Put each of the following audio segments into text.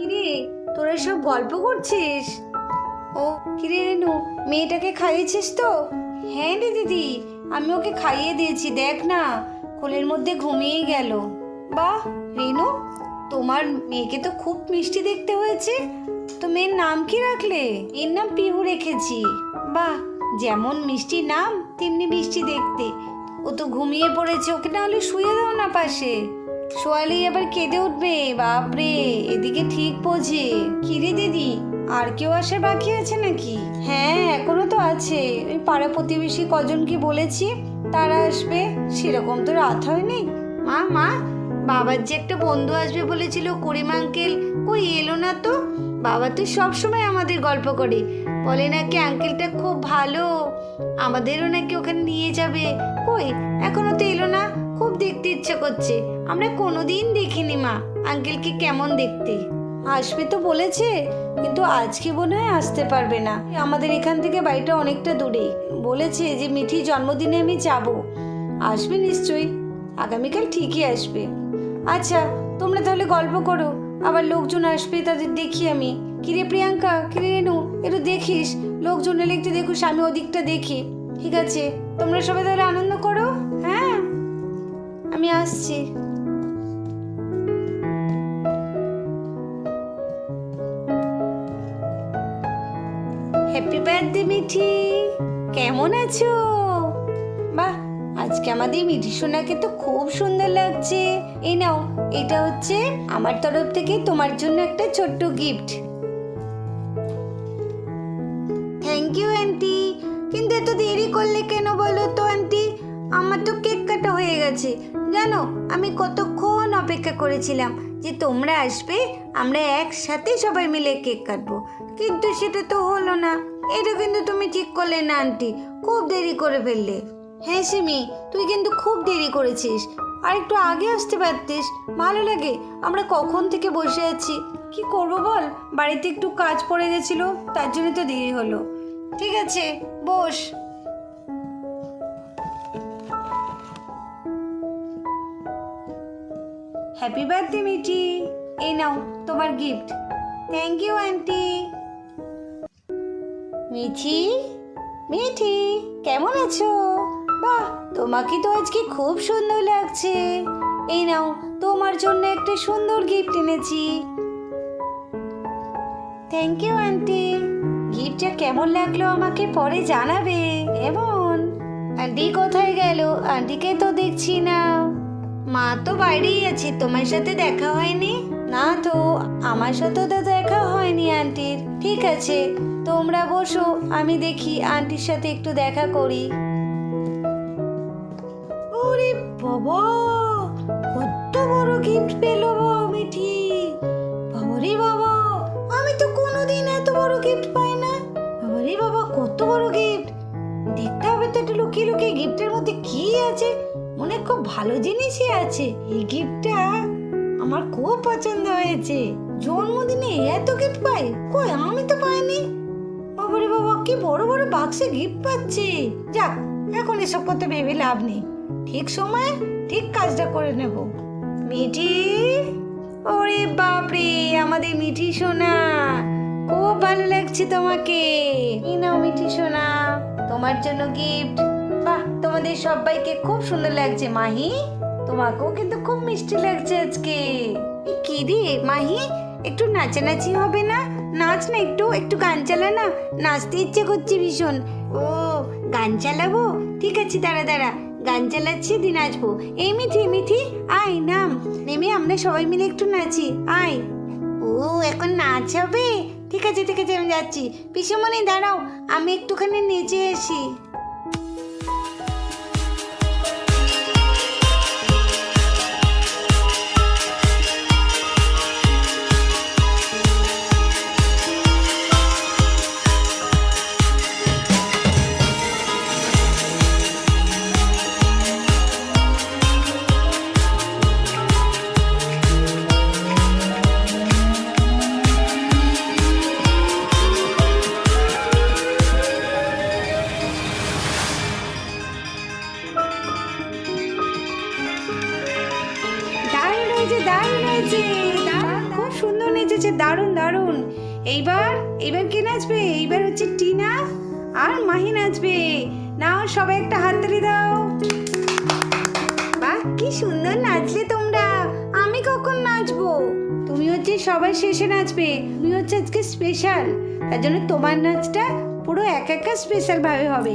কিরে? তোরা সব গল্প করছিস? ও, কিরে রেনু, মেয়েটাকে খাইয়েছিস তো? হ্যাঁ রে দিদি, আমি ওকে খাইয়ে দিয়েছি, দেখ না, কোলের মধ্যে ঘুমিয়ে গেল। বাহ, রেনু, তোমার মেয়েকে তো খুব মিষ্টি দেখতে হয়েছে। তো মেয়ের নাম কি রাখলে? এর নাম পিহু রেখেছি। বাহ, যেমন মিষ্টি নাম, তেমনি মিষ্টি দেখতে। ও তো ঘুমিয়ে পড়েছে, ওকে না হলে শুয়ে দাও না পাশে। শোয়ালেই আবার কেঁদে উঠবে, বাপরে, এদিকে ঠিক বোঝে। কিরে দিদি, আর কেউ আসার বাকি আছে নাকি? হ্যাঁ এখনও তো আছে। ওই পাড়া প্রতিবেশী কজনকে বলেছি, তারা আসবে। সেরকম তো রাত হয়নি। মা মা, বাবার যে একটা বন্ধু আসবে বলেছিল করিম আঙ্কেল, কই এলো না তো? বাবা তো সবসময় আমাদের গল্প করে। বলে নাকি আঙ্কেলটা খুব ভালো। আমাদেরও নাকি ওখানে নিয়ে যাবে। কই, এখনও তো এলো না? খুব দেখতে ইচ্ছে করছে। আমরা কোনোদিন দেখিনি মা। আঙ্কেলকে কেমন দেখতে? আসবে তো বলেছে, কিন্তু আজকে মনে হয় আসতে পারবে না। আমাদের এখান থেকে বাড়িটা অনেকটা দূরে। বলেছে যে মিঠি জন্মদিনে আমি যাব। আসবে নিশ্চয়ই। আগামীকাল ঠিকই আসবে। আচ্ছা তোমরা তাহলে গল্প করো। আবার লোকজন আসবে, তাদের দেখি আমি। কিরে প্রিয়াঙ্কা, কিরে রেনু, একটু দেখিস। লোকজন এলে একটু দেখুস, আমি ওদিকটা দেখি। ঠিক আছে, তোমরা সবাই তাহলে আনন্দ করো। আমি আসছি। Happy birthday Mithi. কেমন আছো? বাহ, আজকে আমাদের মিঠি সোনাকে তো খুব সুন্দর লাগছে। এই নাও, এটা হচ্ছে আমার তরফ থেকে তোমার জন্য একটা ছোট্ট গিফট থ্যাংক ইউ আন্টি কিন্তু এত দেরি করলে কেন বলো তো আন্টি আমার তো কেক কাটা হয়ে গেছে। জানো, আমি কতক্ষণ অপেক্ষা করেছিলাম যে তোমরা আসবে, আমরা একসাথে সবাই মিলে কেক কাটবো। কিন্তু সেটা তো হলো না। এটা কিন্তু তুমি ঠিক করলে না, আন্টি। খুব দেরি করে ফেললে। হ্যাঁ সিমি, তুই কিন্তু খুব দেরি করেছিস। আর একটু আগে আসতে পারতিস। ভালো লাগে, আমরা কখন থেকে বসে আছি। কি করব বল? বাড়িতে একটু কাজ পড়ে গেছিল, তার জন্য তো দেরি হলো। ঠিক আছে, বস। হ্যাপি বার্থডে মিঠি এই নাও তোমার gift thank you aunty Mithi? Mithi, কেমন আছো? বাহ, তোমাকে তো আজকে খুব সুন্দর লাগছে। এই নাও, তোমার জন্য একটা সুন্দর গিফট এনেছি। থ্যাংক ইউ আন্টি গিফটটা কেমন লাগল আমাকে পরে জানাবে। এমন আন্টি কোথায় গেল? আন্টিকে তো দেখছি না। মা তো বাইরেই আছে, তোমার সাথে দেখা হয়নি? না তো, আমার সাথেও তো দেখা হয়নি আন্টির ঠিক আছে, তোমরা বসো, আমি দেখি আন্টির সাথে একটু দেখা করি। ওরে বাবা, কত বড় গিফট পেল মিঠি বাবারে বাবা, আমি তো কোনোদিন এত বড় গিফট পাই না। বাবারে বাবা, কত বড় গিফট দেখতে হবে তো একটু লুকিয়ে লুকিয়ে গিফটের মধ্যে কি আছে? হয় খুব ভালো জিনিসই আছে। এই গিফটটা আমার খুব পছন্দ হয়েছে। জন্মদিনে এত গিফট পাই? কই, আমি তো পাইনি। বাবারে বাবা, কি বড় বড় বাক্সে গিফট পাচ্ছি। যাক, এখন এসব করতে ভেবে লাভ নেই। ঠিক সময় ঠিক কাজটা করে নেব। মিঠি? ওরে বাপরে, আমাদের মিঠি সোনা। খুব ভালো লাগছে তোমাকে। এই নাও মিঠি সোনা। তোমার জন্য গিফট বাহ তোমাদের সবাইকে খুব সুন্দর লাগছে, মাহি। তোমাকেও কিন্তু খুব মিষ্টি লাগছে আজকে। কি রে, মাহি? একটু নাচানাচি হবে না? নাচ না একটু একটু গান চালা না? নাচতে ইচ্ছে করছে ভীষণ। ও, গান চালাবো? ঠিক আছে, দাঁড়া দাঁড়া। গান চালাচ্ছি দিন নাচবো। এই মিঠি মিঠি, আয়, নাম। নেমে আমরা সবাই মিলে একটু নাচি, আয়। ও, এখন নাচ হবে? ঠিক আছে ঠিক আছে, আমি যাচ্ছি। পিসেমণি, দাঁড়াও। আমি একটুখানি নেচে আসি। হয়েছে? দারুণ দারুণ, এইবার এইবার কে নাচবে? এইবার হচ্ছে টিনা আর মাহি নাচবে। নাও সবাই একটা হাত হাততালি দাও। বাহ কি সুন্দর নাচলে তোমরা। আমি কখন নাচবো? তুমি হচ্ছে সবাই শেষে নাচবে। তুমি হচ্ছে আজকে স্পেশাল তার জন্য তোমার নাচটা পুরো এক একটা স্পেশাল ভাবে হবে।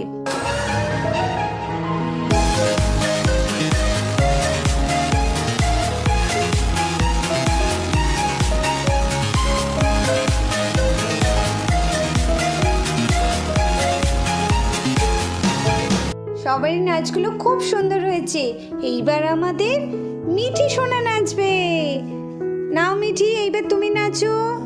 সবারই নাচগুলো খুব সুন্দর হয়েছে। এইবার আমাদের মিঠি সোনা নাচবে। নাও মিঠি, এইবার তুমি নাচো।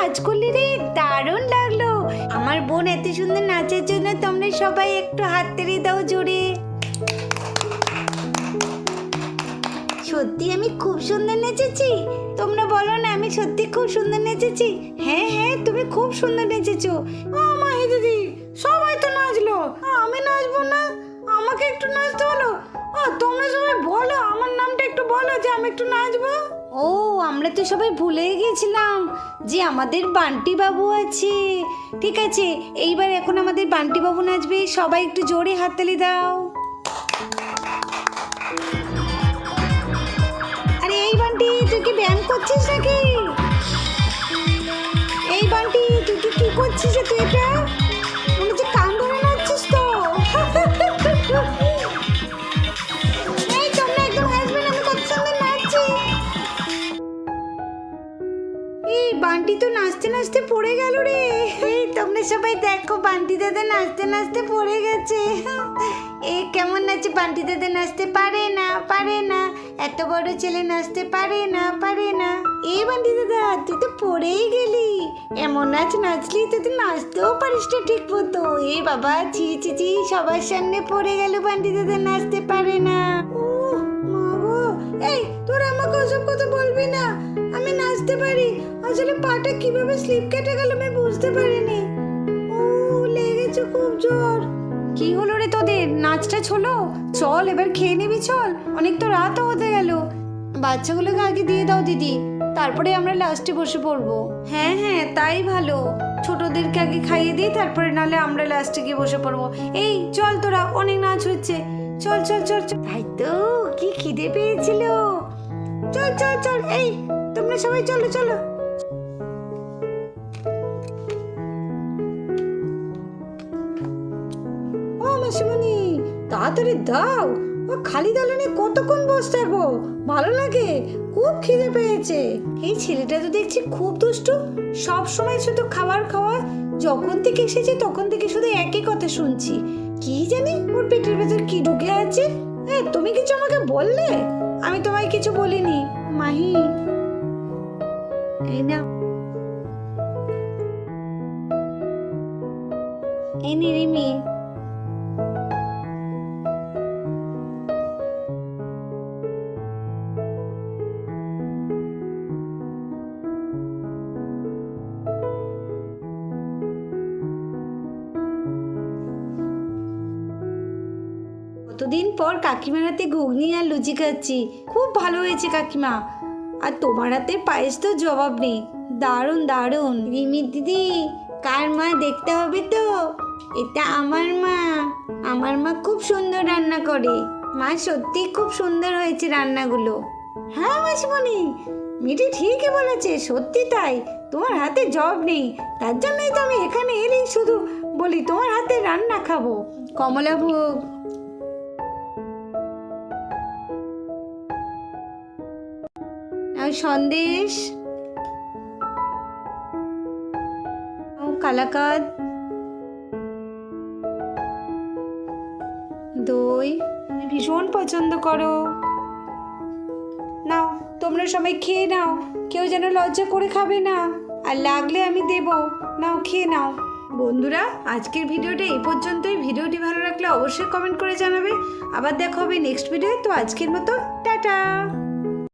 নাচ করলি রে? দারুণ লাগল। আমার বোন এত সুন্দর নাচের জন্য তোমরা সবাই একটু হাত তেড়ে দাও জোরে। সত্যি আমি খুব সুন্দর নেচেছি? তোমরা বলো না, আমি সত্যি খুব সুন্দর নেচেছি? হ্যাঁ হ্যাঁ তুমি খুব সুন্দর নেচেছো। ও মাহি দিদি, সবাই তো নাচলো। আমি নাচবো না, আমাকে একটু নাচতে হলো তোমরা সবাই বলো, আমার নামটা একটু বলো যে আমি একটু নাচবো। ও, আমরা তো সবাই ভুলে গিয়েছিলাম যে আমাদের বান্টি বাবু আছে। ঠিক আছে, এইবার এখন আমাদের বান্টি বাবু নাচবে, সবাই একটু জোরে হাততালি দাও। আরে, এই বান্টি, তুই কি ব্যায়াম করছিস নাকি? সবাই দেখো, বান্টি দাদা নাচতে নাচতে পড়ে গেছে। এ কেমন নাচে? বান্টি দাদা নাচতে পারে না পারে না। এত বড় ছেলে নাচতে পারে না পারে না। এ বান্টি দাদা, তুই তো পড়েই গেলি। এমন নাচ নাচলি তো তুই নাচতেও পারিস না ঠিক মতো। এ বাবা, ছি ছি ছি, সবার সামনে পড়ে গেল বান্টি দাদা নাচতে পারে না। এই, তোর আমাকে ওসব কথা বলবি না। আমি নাচতে পারি। আসলে পাটা কীভাবে স্লিপ কেটে গেল হলো চল, এবার খেয়ে নিবি, চল। অনেক তো রাতও হতে গেল। বাচ্চাগুলোকে আগে দিয়ে দাও, দিদি। তারপরে আমরা লাস্টে বসে পড়ব। হ্যাঁ হ্যাঁ তাই ভালো। ছোটদেরকে আগে খাইয়ে দিই, তারপরে নালে আমরা লাস্টে গিয়ে বসে পড়ব। এই, চল তোরা, অনেক নাচ হচ্ছে। চল চল চল চল। তাই তো, কি খিদে পেয়েছিল। চল চল চল, এই, তোমরা সবাই চলো চলো। ও, মাসিমণি। তাড়াতাড়ি দাও। ও খালি দালানে কতক্ষণ বসে থাকব? ভালো লাগে? খুব খিদে পেয়েছে। এই ছেলেটা তো দেখছি খুব দুষ্টু। সব সময় শুধু খাবার খাওয়া, যখন থেকে এসেছে তখন থেকে শুধু একই কথা শুনছি। কি জানি ওর পেটের ভেতর কি ঢুকে আছে? হ্যাঁ তুমি কিছু আমাকে বললে? আমি তোমায় কিছু বলিনি। মাহি। এই না কতদিন পর কাকিমার হাতে ঘুগনি আর লুচি খাচ্ছি। খুব ভালো হয়েছে কাকিমা। আর তোমার হাতে পায়েস তো জবাব নেই। দারুণ দারুণ। রিমি দিদি, কার মা দেখতে হবে তো? এটা আমার মা। আমার মা খুব সুন্দর রান্না করে। মা সত্যি খুব সুন্দর হয়েছে রান্নাগুলো। হ্যাঁ মাসিমণি। মিটি ঠিকই বলেছে, সত্যি তাই। তোমার হাতে জব নেই। তার জন্যই তো আমি এখানে এলেই শুধু বলি, তোমার হাতে রান্না খাব। কমলাভোগ সন্দেশ। ও কালাকাদ। দই। ভীষণ পছন্দ করো। নাও তোমরা সবাই খেয়ে নাও। কেউ যেন লজ্জা করে খাবে না। আর লাগলে আমি দেব। নাও খেয়ে নাও। বন্ধুরা আজকের ভিডিওটা এই পর্যন্তই। ভিডিওটি ভালো লাগলে অবশ্যই কমেন্ট করে জানাবে। আবার দেখা হবে নেক্সট ভিডিও তো আজকের মতো টাটা!